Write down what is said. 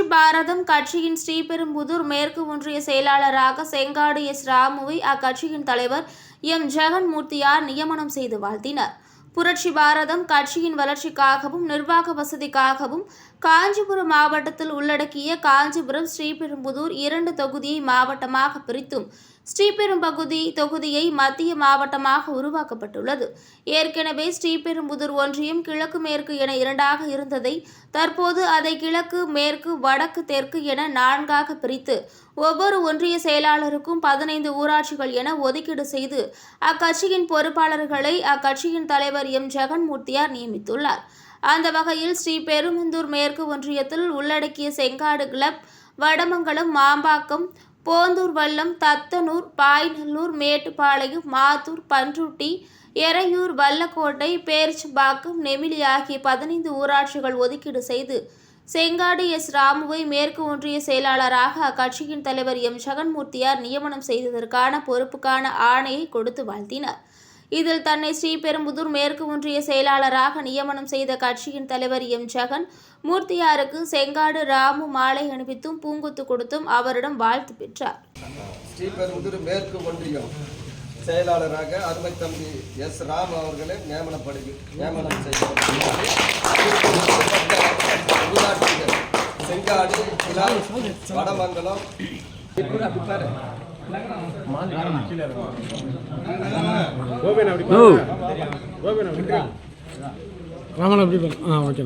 பாரதம் கட்சியின் ஸ்ரீபெரும்புதூர் மேற்கு ஒன்றிய செயலாளராக செங்காடு எஸ். ராமுவை அக்கட்சியின் தலைவர் எம். ஜெகன்மூர்த்தியார் நியமனம் செய்து வாழ்த்தினர். புரட்சி பாரதம் கட்சியின் வளர்ச்சிக்காகவும் நிர்வாக வசதிக்காகவும் காஞ்சிபுரம் மாவட்டத்தில் உள்ளடக்கிய காஞ்சிபுரம் ஸ்ரீபெரும்புதூர் இரண்டு தொகுதியை மாவட்டமாக பிரித்தும் ஸ்ரீபெரும்பகுதி தொகுதியை மத்திய மாவட்டமாக உருவாக்கப்பட்டுள்ளது. ஏற்கனவே ஸ்ரீபெரும்புதூர் ஒன்றியம் கிழக்கு மேற்கு என இரண்டாக இருந்ததை தற்போது அதை கிழக்கு மேற்கு வடக்கு தெற்கு என நான்காக பிரித்து ஒவ்வொரு ஒன்றிய செயலாளருக்கும் பதினைந்து ஊராட்சிகள் என ஒதுக்கீடு செய்து அக்கட்சியின் பொறுப்பாளர்களை அக்கட்சியின் தலைவர் எம். ஜெகன்மூர்த்தியார் நியமித்துள்ளார். அந்த வகையில் ஸ்ரீ பெருமந்தூர் மேற்கு ஒன்றியத்தில் உள்ளடக்கிய செங்காடு கிளப் வடமங்கலம் மாம்பாக்கம் போந்தூர் வல்லம் தத்தனூர் பாய்நல்லூர் மேட்டுப்பாளையம் மாத்தூர் பன்ருட்டி எறையூர் வல்லக்கோட்டை பேரிச்சம்பாக்கம் நெமிலி ஆகிய பதினைந்து ஊராட்சிகள் ஒதுக்கீடு செய்து செங்காடு எஸ். ராமுவை மேற்கு ஒன்றிய செயலாளராக அக்கட்சியின் தலைவர் எம். ஜெகன்மூர்த்தியார் நியமனம் செய்ததற்கான பொறுப்புக்கான ஆணையை கொடுத்து வாழ்த்தினார். இதில் தன்னை ஸ்ரீபெரும்புதூர் மேற்கு ஒன்றிய செயலாளராக நியமனம் செய்த கட்சியின் தலைவர் எம். ஜெகன் மூர்த்தியாருக்கு செங்காடு ராமு மாலை அணிவித்தும் பூங்குத்து கொடுத்தும் அவரிடம் வாழ்த்து பெற்றார். ஸ்ரீபெரும்புதூர் மேற்கு ஒன்றியம் செயலாளராக அருமை தம்பி எஸ். ராம் அவர்களை நியமனப்படுகி நியமனம் செய்யப்பட்டுள்ளார் உள்ளாட்சிகள் செங்காடு வடமங்கலம். ராமன் அப்படி ஆ ஓகே.